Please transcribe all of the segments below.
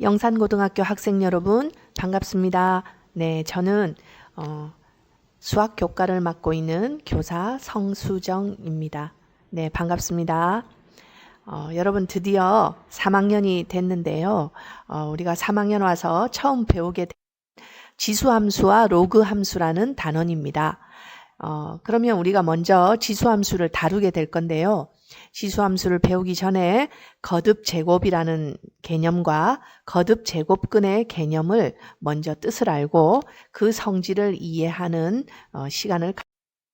영산고등학교 학생 여러분 반갑습니다. 네, 저는 어, 수학 교과를 맡고 있는 교사 성수정입니다. 네, 반갑습니다. 어, 여러분 드디어 3학년이 됐는데요. 어, 우리가 3학년 와서 처음 배우게 된 지수함수와 로그함수라는 단원입니다. 어, 그러면 우리가 먼저 지수함수를 다루게 될 건데요. 지수함수를 배우기 전에 거듭 제곱이라는 개념과 거듭 제곱근의 개념을 먼저 뜻을 알고 그 성질을 이해하는 어, 시간을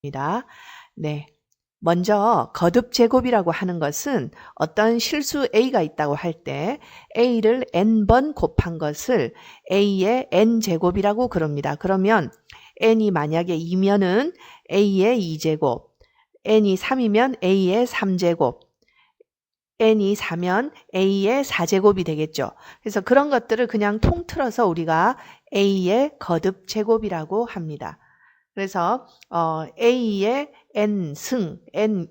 갖습니다. 네. 먼저 거듭 제곱이라고 하는 것은 어떤 실수 a가 있다고 할 때 a를 n번 곱한 것을 a의 n 제곱이라고 그럽니다. 그러면 n이 만약에 2면은 a의 2제곱, n이 3이면 a의 3제곱, n이 4면 a의 4제곱이 되겠죠. 그래서 그런 것들을 그냥 통틀어서 우리가 a의 거듭 제곱이라고 합니다. 그래서 어, a의 n승, n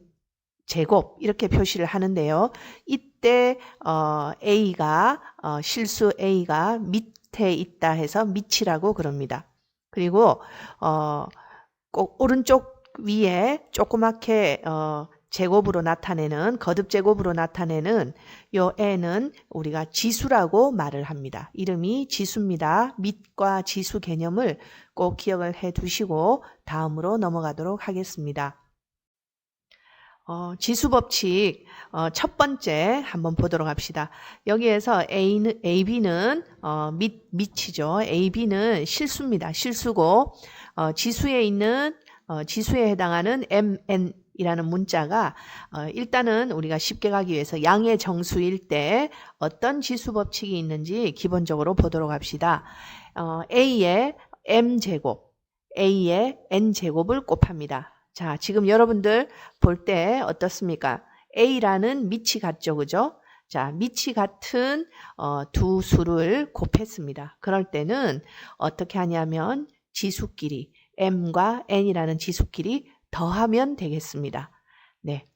제곱 이렇게 표시를 하는데요. 이때 어, a가 어, 실수 a가 밑에 있다 해서 밑이라고 그럽니다. 그리고 어, 꼭 오른쪽 위에 조그맣게 어, 제곱으로 나타내는 거듭 제곱으로 나타내는 요 n은 우리가 지수라고 말을 합니다. 이름이 지수입니다. 밑과 지수 개념을 꼭 기억을 해 두시고 다음으로 넘어가도록 하겠습니다. 어, 지수 법칙 어, 첫 번째 한번 보도록 합시다. 여기에서 A는, AB는 어, 밑, 밑이죠. AB는 실수입니다. 실수고 어, 지수에 있는 어, 지수에 해당하는 MN 이라는 문자가 어, 일단은 우리가 쉽게 가기 위해서 양의 정수일 때 어떤 지수 법칙이 있는지 기본적으로 보도록 합시다. 어, A의 m제곱, A의 n제곱을 곱합니다. 자, 지금 여러분들 볼 때 어떻습니까? A라는 밑이 같죠, 그죠? 자, 밑이 같은 어, 두 수를 곱했습니다. 그럴 때는 어떻게 하냐면 지수끼리 m과 n이라는 지수끼리 더하면 되겠습니다. 네.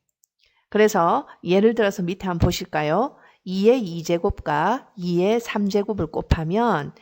그래서 예를 들어서 밑에 한번 보실까요? 2의 2제곱과 2의 3제곱을 곱하면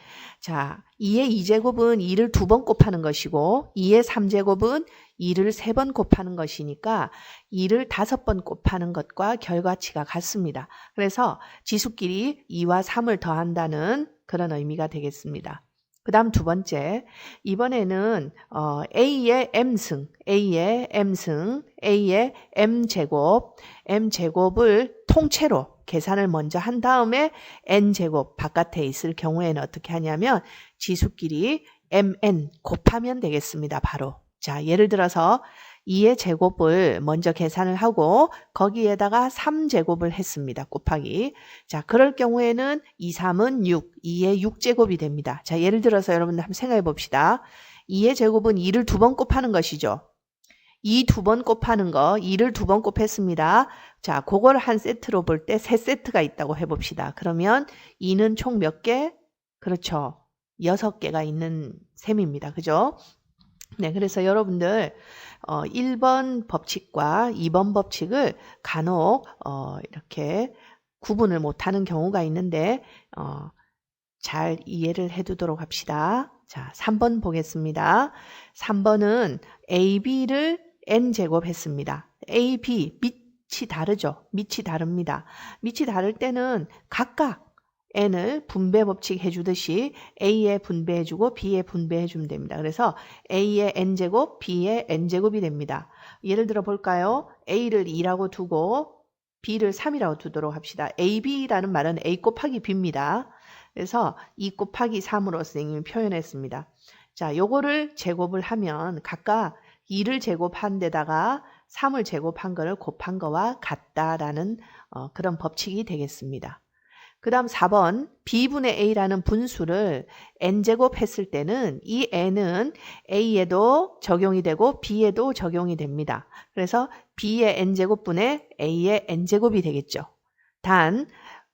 자, 2의 2제곱은 2를 두 번 곱하는 것이고 2의 3제곱은 2를 세 번 곱하는 것이니까 2를 다섯 번 곱하는 것과 결과치가 같습니다. 그래서 지수끼리 2와 3을 더한다는 그런 의미가 되겠습니다. 그 다음 두 번째, 이번에는 어, A의 M승, A의 M승, A의 M제곱, M제곱을 통째로 계산을 먼저 한 다음에 N제곱 바깥에 있을 경우에는 어떻게 하냐면 지수끼리 MN 곱하면 되겠습니다. 바로. 자, 예를 들어서 2의 제곱을 먼저 계산을 하고 거기에다가 3제곱을 했습니다. 곱하기. 자, 그럴 경우에는 2, 3은 6, 2의 6제곱이 됩니다. 자, 예를 들어서 여러분들 한번 생각해 봅시다. 2의 제곱은 2를 두 번 곱하는 것이죠. 2 두 번 곱하는 거, 2를 두 번 곱했습니다. 자, 그걸 한 세트로 볼 때 세 세트가 있다고 해봅시다. 그러면 2는 총 몇 개? 그렇죠. 6개가 있는 셈입니다. 그죠? 네, 그래서 여러분들 어, 1번 법칙과 2번 법칙을 간혹 어, 이렇게 구분을 못하는 경우가 있는데 어, 잘 이해를 해두도록 합시다. 자, 3번 보겠습니다. 3번은 AB를 n제곱 했습니다. AB 밑이 다르죠. 밑이 다릅니다. 밑이 다를 때는 각각 n을 분배 법칙 해주듯이 a에 분배해주고 b에 분배해주면 됩니다. 그래서 a의 n제곱, b의 n제곱이 됩니다. 예를 들어 볼까요? a를 2라고 두고 b를 3이라고 두도록 합시다. ab라는 말은 a 곱하기 b입니다. 그래서 2 곱하기 3으로 선생님이 표현했습니다. 자, 요거를 제곱을 하면 각각 2를 제곱한 데다가 3을 제곱한 거를 곱한 거와 같다라는 어, 그런 법칙이 되겠습니다. 그 다음 4번 b분의 a라는 분수를 n제곱 했을 때는 이 n은 a에도 적용이 되고 b에도 적용이 됩니다. 그래서 b의 n제곱분의 a의 n제곱이 되겠죠. 단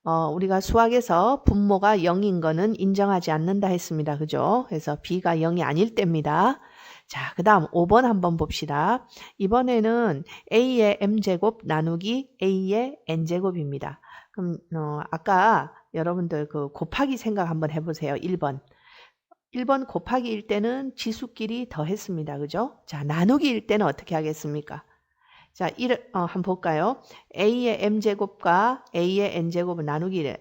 어, 우리가 수학에서 분모가 0인 거는 인정하지 않는다 했습니다. 그죠? 그래서 b가 0이 아닐 때입니다. 자, 그 다음 5번 한번 봅시다. 이번에는 a의 m제곱 나누기 a의 n제곱입니다. 그럼 어, 아까 여러분들 그 곱하기 생각 한번 해보세요. 1번. 1번 곱하기일 때는 지수끼리 더했습니다. 그죠? 자, 나누기일 때는 어떻게 하겠습니까? 자, 1, 어, 한번 볼까요? a의 m제곱과 a의 n제곱을 나누기를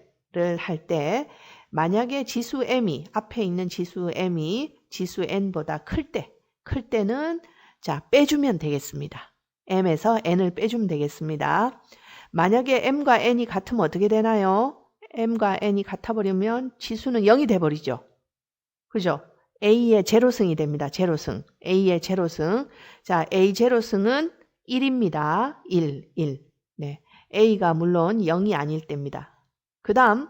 할 때 만약에 지수 m이 앞에 있는 지수 m이 지수 n보다 클 때, 클 때는 자, 빼주면 되겠습니다. m에서 n을 빼주면 되겠습니다. 만약에 m과 n이 같으면 어떻게 되나요? m과 n이 같아버리면 지수는 0이 돼버리죠. 그죠? a의 제로승이 됩니다. 제로승. a의 제로승. 자, a 제로승은 1입니다. 1, 1. 네. a가 물론 0이 아닐 때입니다. 그 다음,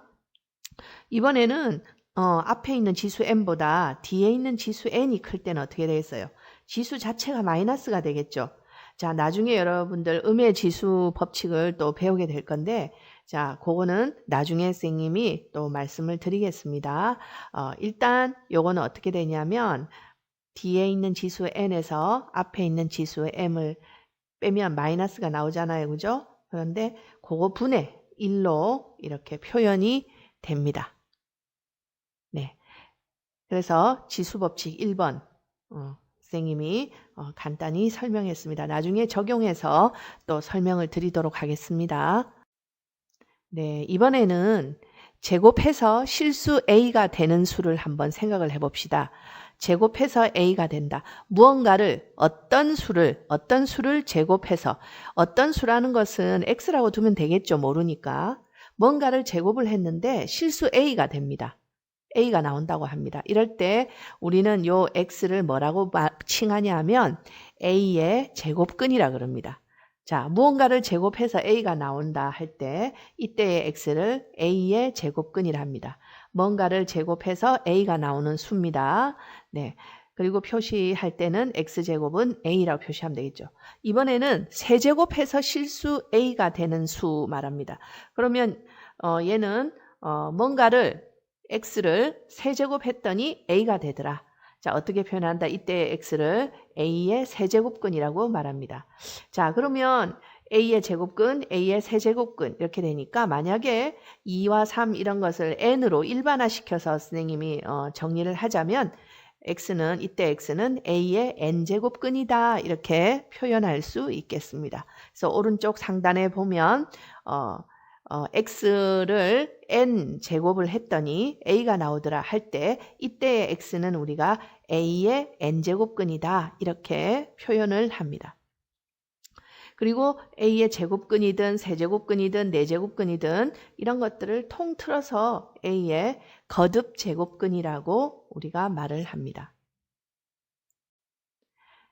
이번에는 어, 앞에 있는 지수 m보다 뒤에 있는 지수 n이 클 때는 어떻게 되겠어요? 지수 자체가 마이너스가 되겠죠. 자, 나중에 여러분들 음의 지수 법칙을 또 배우게 될 건데, 자, 그거는 나중에 선생님이 또 말씀을 드리겠습니다. 어, 일단 요거는 어떻게 되냐면, 뒤에 있는 지수 n에서 앞에 있는 지수 m을 빼면 마이너스가 나오잖아요. 그죠? 그런데 그거 분의 1로 이렇게 표현이 됩니다. 네. 그래서 지수 법칙 1번, 어, 선생님이 어, 간단히 설명했습니다. 나중에 적용해서 또 설명을 드리도록 하겠습니다. 네, 이번에는 제곱해서 실수 a가 되는 수를 한번 생각을 해봅시다. 제곱해서 a가 된다. 무언가를 어떤 수를 어떤 수를 제곱해서 어떤 수라는 것은 x라고 두면 되겠죠. 모르니까 뭔가를 제곱을 했는데 실수 a가 됩니다. A가 나온다고 합니다. 이럴 때 우리는 요 x를 뭐라고 칭하냐 하면 a의 제곱근이라 그럽니다. 자, 무언가를 제곱해서 a가 나온다 할 때 이때의 x를 a의 제곱근이라 합니다. 뭔가를 제곱해서 a가 나오는 수입니다. 네. 그리고 표시할 때는 x제곱은 a라고 표시하면 되겠죠. 이번에는 세제곱해서 실수 a가 되는 수 말합니다. 그러면 어, 얘는 어, 뭔가를 x를 세제곱했더니 a가 되더라. 자, 어떻게 표현한다? 이때 x를 a의 세제곱근이라고 말합니다. 자, 그러면 a의 제곱근, a의 세제곱근 이렇게 되니까 만약에 2와 3 이런 것을 n으로 일반화시켜서 선생님이 어, 정리를 하자면 x는 이때 x는 a의 n제곱근이다 이렇게 표현할 수 있겠습니다. 그래서 오른쪽 상단에 보면 어, 어, x를 n 제곱을 했더니 a가 나오더라 할 때 이때의 x는 우리가 a의 n 제곱근이다 이렇게 표현을 합니다. 그리고 a의 제곱근이든 세제곱근이든 네제곱근이든 이런 것들을 통틀어서 a의 거듭 제곱근이라고 우리가 말을 합니다.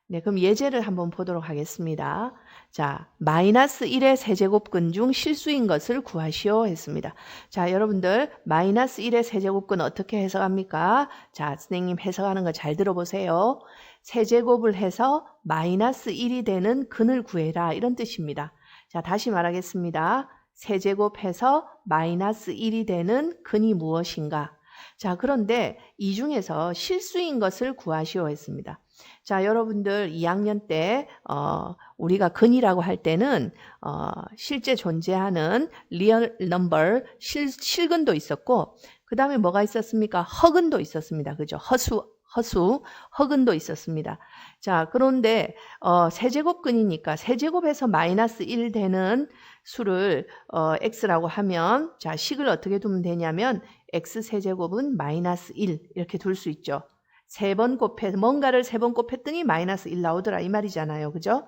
네, 그럼 예제를 한번 보도록 하겠습니다. 자, 마이너스 1의 세제곱근 중 실수인 것을 구하시오 했습니다. 자, 여러분들 마이너스 1의 세제곱근 어떻게 해석합니까? 자, 선생님 해석하는 거 잘 들어보세요. 세제곱을 해서 마이너스 1이 되는 근을 구해라 이런 뜻입니다. 자, 다시 말하겠습니다. 세제곱해서 마이너스 1이 되는 근이 무엇인가? 자, 그런데 이 중에서 실수인 것을 구하시오 했습니다. 자, 여러분들 2학년 때, 어, 우리가 근이라고 할 때는, 어, 실제 존재하는 리얼 넘버, 실, 실근도 있었고, 그 다음에 뭐가 있었습니까? 허근도 있었습니다. 그죠? 허수, 허수, 허근도 있었습니다. 자, 그런데, 어, 세제곱근이니까 세제곱에서 마이너스 1 되는 수를, 어, x라고 하면, 자, 식을 어떻게 두면 되냐면, x 세제곱은 마이너스 1 이렇게 둘 수 있죠. 세 번 곱해 뭔가를 세 번 곱했더니 마이너스 1 나오더라 이 말이잖아요. 그죠?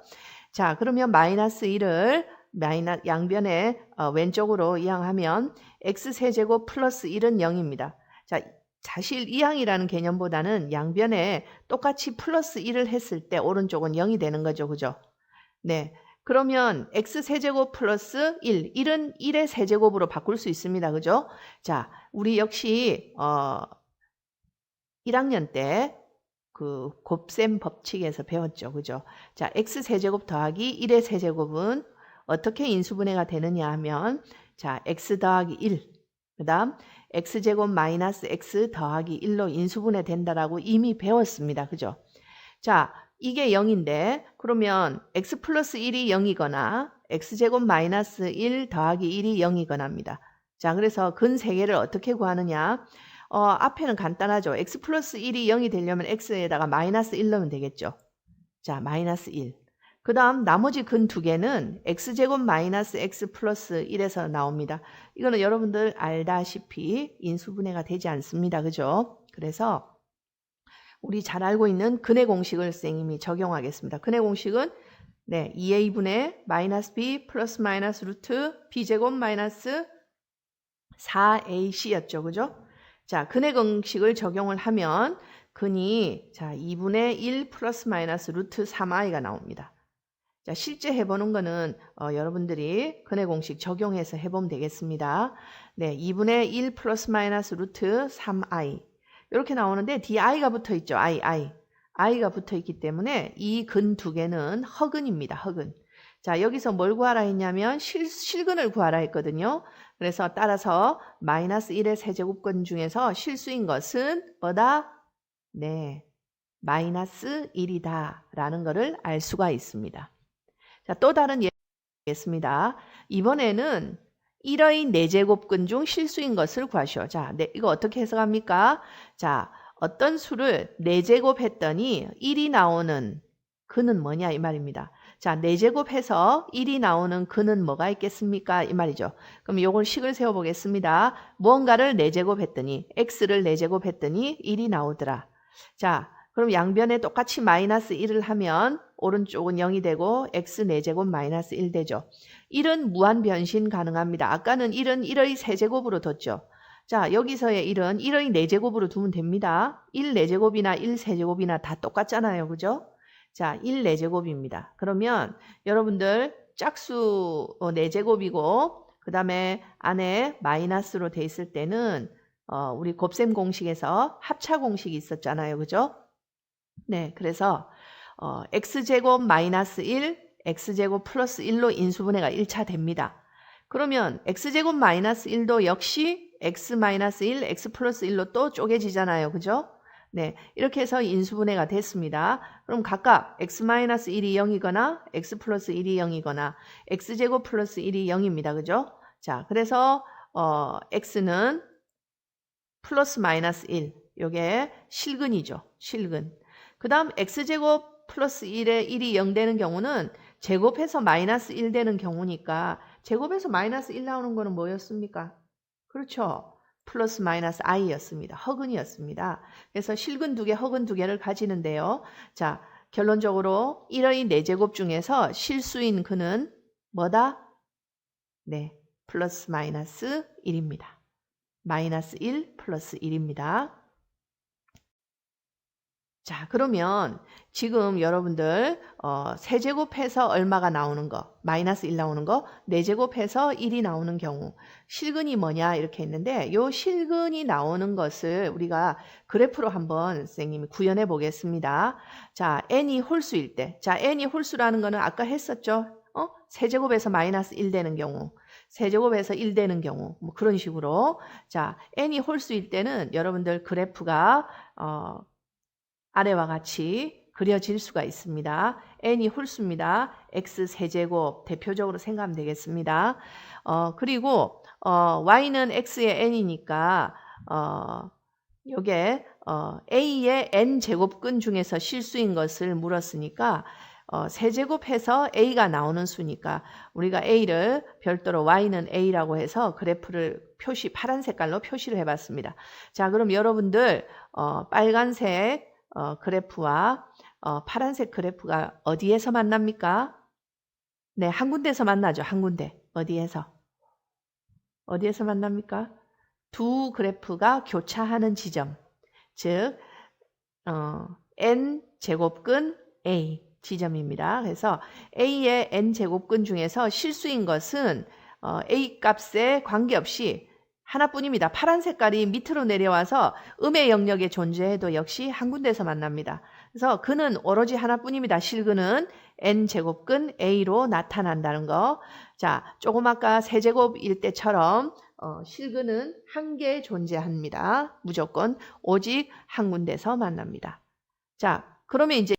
자, 그러면 마이너스 1을 마이너 양변에 어, 왼쪽으로 이항하면 x 세제곱 플러스 1은 0입니다. 자, 사실 이항이라는 개념보다는 양변에 똑같이 플러스 1을 했을 때 오른쪽은 0이 되는 거죠. 그죠? 네. 그러면 x 세제곱 플러스 1, 1은 1의 세제곱으로 바꿀 수 있습니다. 그죠? 자, 우리 역시 어 1학년 때 그 곱셈 법칙에서 배웠죠. 그죠? 자, x 세제곱 더하기 1의 세제곱은 어떻게 인수분해가 되느냐 하면 자, x 더하기 1. 그다음 x제곱 마이너스 x 더하기 1로 인수분해 된다라고 이미 배웠습니다. 그죠? 자, 이게 0인데 그러면 x 플러스 1이 0이거나 x제곱 마이너스 1 더하기 1이 0이거나 합니다. 자, 그래서 근 3개를 어떻게 구하느냐? 어, 앞에는 간단하죠. x 플러스 1이 0이 되려면 x에다가 마이너스 1 넣으면 되겠죠. 자, 마이너스 1. 그 다음 나머지 근 두 개는 x제곱 마이너스 x 플러스 1에서 나옵니다. 이거는 여러분들 알다시피 인수분해가 되지 않습니다. 그죠? 그래서 우리 잘 알고 있는 근의 공식을 선생님이 적용하겠습니다. 근의 공식은 네, 2a분의 마이너스 b 플러스 마이너스 루트 b제곱 마이너스 4ac였죠. 그죠? 자, 근의 공식을 적용을 하면 근이 자 2분의 1 플러스 마이너스 루트 3i가 나옵니다. 자, 실제 해보는 거는 어, 여러분들이 근의 공식 적용해서 해보면 되겠습니다. 네, 2분의 1 플러스 마이너스 루트 3i 이렇게 나오는데 di가 붙어 있죠. i, i. i가 붙어 있기 때문에 이 근 두 개는 허근입니다. 허근. 자, 여기서 뭘 구하라 했냐면 실, 실근을 구하라 했거든요. 그래서 따라서 마이너스 1의 세제곱근 중에서 실수인 것은 뭐다? 네, 마이너스 1이다 라는 것을 알 수가 있습니다. 자, 또 다른 예겠습니다. 이번에는 1의 4제곱근 중 실수인 것을 구하시오. 자, 네, 이거 어떻게 해석합니까? 자, 어떤 수를 4제곱 했더니 1이 나오는 그는 뭐냐 이 말입니다. 자, 4제곱 해서 1이 나오는 그는 뭐가 있겠습니까? 이 말이죠. 그럼 요걸 식을 세워 보겠습니다. 무언가를 4제곱 했더니 x를 4제곱 했더니 1이 나오더라. 자, 그럼 양변에 똑같이 마이너스 1을 하면 오른쪽은 0이 되고 x 4제곱 마이너스 1 되죠. 1은 무한 변신 가능합니다. 아까는 1은 1의 세제곱으로 뒀죠. 자, 여기서의 1은 1의 4제곱으로 두면 됩니다. 1 4제곱이나 1 세제곱이나 다 똑같잖아요. 그죠? 자, 1 4제곱입니다. 그러면 여러분들 짝수 4제곱이고 그 다음에 안에 마이너스로 돼 있을 때는 어, 우리 곱셈 공식에서 합차 공식이 있었잖아요. 그죠? 네, 그래서 어, x제곱 마이너스 1, x제곱 플러스 1로 인수분해가 1차 됩니다. 그러면 x제곱 마이너스 1도 역시 x 마이너스 1, x 플러스 1로 또 쪼개지잖아요. 그죠? 네, 이렇게 해서 인수분해가 됐습니다. 그럼 각각 x 마이너스 1이 0이거나 x 플러스 1이 0이거나 x제곱 플러스 1이 0입니다. 그죠? 자, 그래서 어, x는 플러스 마이너스 1. 요게 실근이죠. 실근. 그 다음 x제곱 플러스 1에 1이 0 되는 경우는 제곱해서 마이너스 1 되는 경우니까 제곱해서 마이너스 1 나오는 거는 뭐였습니까? 그렇죠. 플러스 마이너스 i였습니다. 허근이었습니다. 그래서 실근 두 개, 허근 두 개를 가지는데요. 자, 결론적으로 1의 4제곱 중에서 실수인 그는 뭐다? 네, 플러스 마이너스 1입니다. 마이너스 1 플러스 1입니다. 자, 그러면 지금 여러분들 어, 세제곱해서 얼마가 나오는 거, 마이너스 1 나오는 거, 네제곱해서 1이 나오는 경우 실근이 뭐냐 이렇게 했는데 요 실근이 나오는 것을 우리가 그래프로 한번 선생님이 구현해 보겠습니다. 자, n이 홀수일 때, 자, n이 홀수라는 거는 아까 했었죠. 어? 세제곱에서 마이너스 1 되는 경우, 세제곱에서 1 되는 경우, 뭐 그런 식으로. 자, n이 홀수일 때는 여러분들 그래프가 어, 아래와 같이 그려질 수가 있습니다. n이 홀수입니다. x 세제곱 대표적으로 생각하면 되겠습니다. 어, 그리고 어, y는 x의 n이니까 어, 요게 어, a의 n 제곱근 중에서 실수인 것을 물었으니까 어, 세제곱해서 a가 나오는 수니까 우리가 a를 별도로 y는 a라고 해서 그래프를 표시 파란 색깔로 표시를 해봤습니다. 자, 그럼 여러분들 어, 빨간색 어, 그래프와 어, 파란색 그래프가 어디에서 만납니까? 네, 한 군데서 만나죠. 한 군데. 어디에서? 어디에서 만납니까? 두 그래프가 교차하는 지점. 즉, 어, n 제곱근 a 지점입니다. 그래서 a의 n 제곱근 중에서 실수인 것은 어, a 값에 관계없이 하나뿐입니다. 파란 색깔이 밑으로 내려와서 음의 영역에 존재해도 역시 한 군데서 만납니다. 그래서 그는 오로지 하나뿐입니다. 실근은 n제곱근 a로 나타난다는 거. 자, 조금 아까 세제곱일 때처럼 어, 실근은 한 개 존재합니다. 무조건 오직 한 군데서 만납니다. 자, 그러면 이제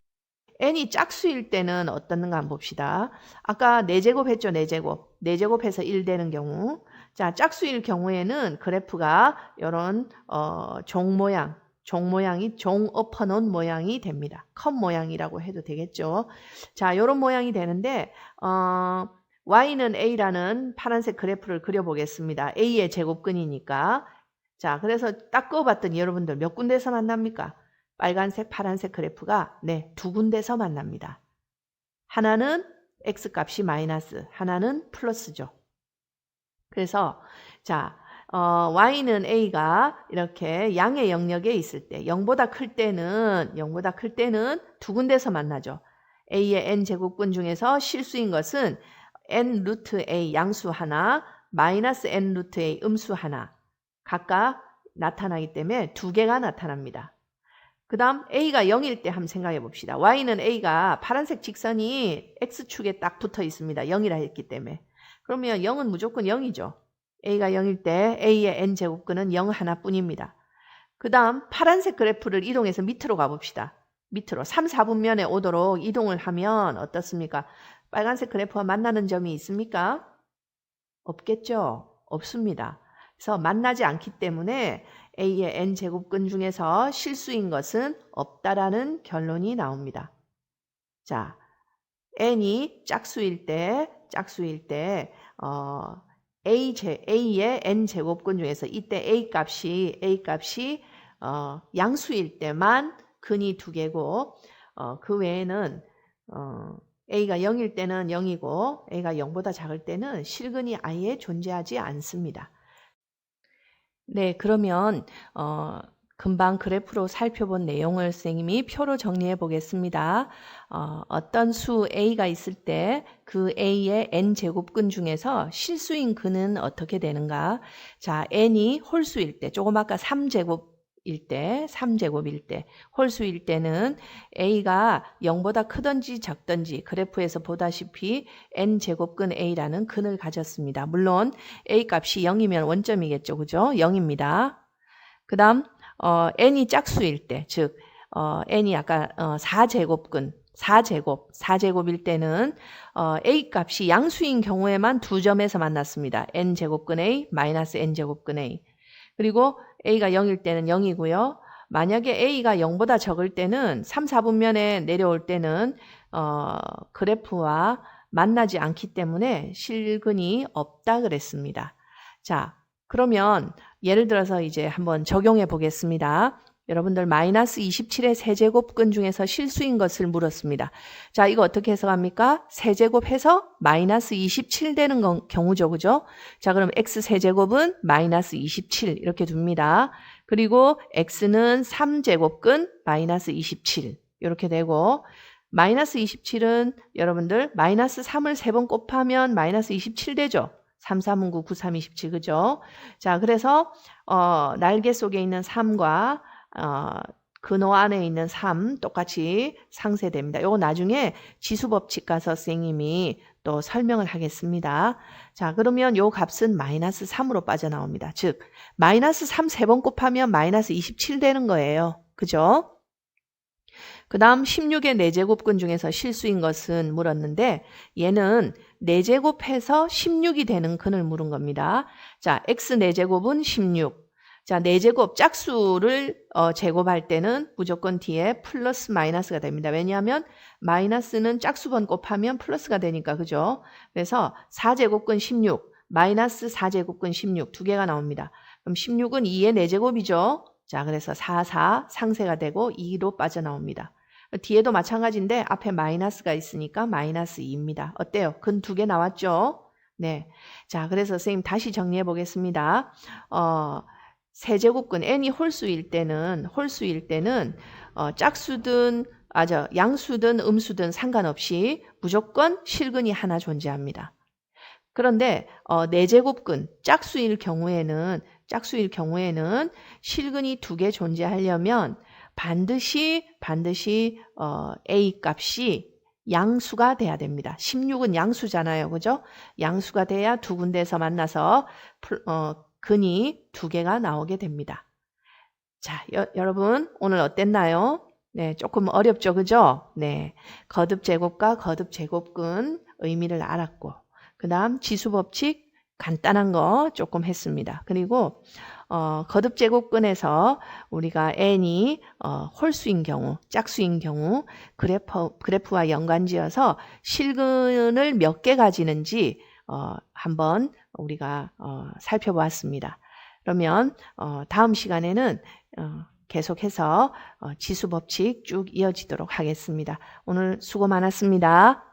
n이 짝수일 때는 어떻는가 한번 봅시다. 아까 4제곱 했죠, 4제곱. 4제곱해서 1 되는 경우. 자, 짝수일 경우에는 그래프가 이런 어, 종 모양, 종 모양이 종 엎어놓은 모양이 됩니다. 컵 모양이라고 해도 되겠죠. 자, 이런 모양이 되는데 어, y는 a라는 파란색 그래프를 그려보겠습니다. a의 제곱근이니까. 자, 그래서 딱 그어봤더니 여러분들 몇 군데서 만납니까? 빨간색, 파란색 그래프가 네, 두 군데서 만납니다. 하나는 x 값이 마이너스, 하나는 플러스죠. 그래서 자, 어, y는 a가 이렇게 양의 영역에 있을 때 0보다 클 때는 0보다 클 때는 두 군데서 만나죠. a의 n 제곱근 중에서 실수인 것은 n 루트 a 양수 하나 마이너스 n 루트 a 음수 하나 각각 나타나기 때문에 두 개가 나타납니다. 그 다음 a가 0일 때 한번 생각해 봅시다. y는 a가 파란색 직선이 x축에 딱 붙어 있습니다. 0이라 했기 때문에. 그러면 0은 무조건 0이죠. a가 0일 때 a의 n 제곱근은 0 하나뿐입니다. 그 다음 파란색 그래프를 이동해서 밑으로 가봅시다. 밑으로 3, 4분면에 오도록 이동을 하면 어떻습니까? 빨간색 그래프와 만나는 점이 있습니까? 없겠죠? 없습니다. 그래서 만나지 않기 때문에 a의 n 제곱근 중에서 실수인 것은 없다라는 결론이 나옵니다. 자, n이 짝수일 때, 짝수일 때, 어, a 제, a의 n 제곱근 중에서 이때 a 값이, a 값이, 어, 양수일 때만 근이 두 개고, 어, 그 외에는, 어, a가 0일 때는 0이고, a가 0보다 작을 때는 실근이 아예 존재하지 않습니다. 네, 그러면 어, 금방 그래프로 살펴본 내용을 선생님이 표로 정리해 보겠습니다. 어, 어떤 수 a가 있을 때 그 a의 n 제곱근 중에서 실수인 근은 어떻게 되는가? 자, n이 홀수일 때, 조금 아까 3제곱 일 때, 3제곱일 때, 홀수일 때는 a가 0보다 크든지 작든지 그래프에서 보다시피 n 제곱근 a라는 근을 가졌습니다. 물론 a 값이 0이면 원점이겠죠. 그죠? 0입니다. 그 다음 어, n이 짝수일 때, 즉 어, n이 아까 어, 4제곱근, 4제곱, 4제곱일 때는 어, a 값이 양수인 경우에만 두 점에서 만났습니다. n 제곱근 a 마이너스 n 제곱근 a. 그리고 a가 0일 때는 0이고요. 만약에 a가 0보다 적을 때는 3, 4분면에 내려올 때는 어, 그래프와 만나지 않기 때문에 실근이 없다 그랬습니다. 자, 그러면 예를 들어서 이제 한번 적용해 보겠습니다. 여러분들 마이너스 27의 세제곱근 중에서 실수인 것을 물었습니다. 자, 이거 어떻게 해석합니까? 세제곱해서 마이너스 27 되는 건, 경우죠. 그죠? 자, 그럼 x 세제곱은 마이너스 27 이렇게 둡니다. 그리고 x는 3제곱근 마이너스 27 이렇게 되고 마이너스 27은 여러분들 마이너스 3을 3번 곱하면 마이너스 27 되죠. 3, 3은 9, 9, 3, 27 그죠? 자, 그래서 어, 날개 속에 있는 3과 어, 근호 안에 있는 3 똑같이 상쇄됩니다. 요거 나중에 지수법칙 가서 선생님이 또 설명을 하겠습니다. 자, 그러면 요 값은 마이너스 3으로 빠져나옵니다. 즉, 마이너스 3 세 번 곱하면 마이너스 27 되는 거예요. 그죠? 그 다음 16의 4제곱근 중에서 실수인 것은 물었는데 얘는 4제곱해서 16이 되는 근을 물은 겁니다. 자, x 4제곱은 16. 자, 4제곱 짝수를 어, 제곱할 때는 무조건 뒤에 플러스 마이너스가 됩니다. 왜냐하면 마이너스는 짝수번 곱하면 플러스가 되니까 그죠? 그래서 4제곱근 16, 마이너스 4제곱근 16 두 개가 나옵니다. 그럼 16은 2의 4제곱이죠. 자, 그래서 4, 4 상세가 되고 2로 빠져나옵니다. 뒤에도 마찬가지인데 앞에 마이너스가 있으니까 마이너스 2입니다. 어때요? 근 두 개 나왔죠? 네. 자, 그래서 선생님 다시 정리해 보겠습니다. 어, 세제곱근 n이 홀수일 때는 홀수일 때는 어, 짝수든 아저 양수든 음수든 상관없이 무조건 실근이 하나 존재합니다. 그런데 어, 네제곱근 짝수일 경우에는 짝수일 경우에는 실근이 두 개 존재하려면 반드시 반드시 어, a 값이 양수가 돼야 됩니다. 16은 양수잖아요. 그죠? 양수가 돼야 두 군데에서 만나서 어, 근이 두 개가 나오게 됩니다. 자, 여, 여러분 오늘 어땠나요? 네, 조금 어렵죠. 그죠? 네. 거듭 제곱과 거듭 제곱근 의미를 알았고 그다음 지수 법칙 간단한 거 조금 했습니다. 그리고 어, 거듭 제곱근에서 우리가 n이 어, 홀수인 경우, 짝수인 경우 그래프, 그래프와 연관지어서 실근을 몇 개 가지는지 어, 한번 우리가 어, 살펴보았습니다. 그러면 어, 다음 시간에는 어, 계속해서 어, 지수 법칙 쭉 이어지도록 하겠습니다. 오늘 수고 많았습니다.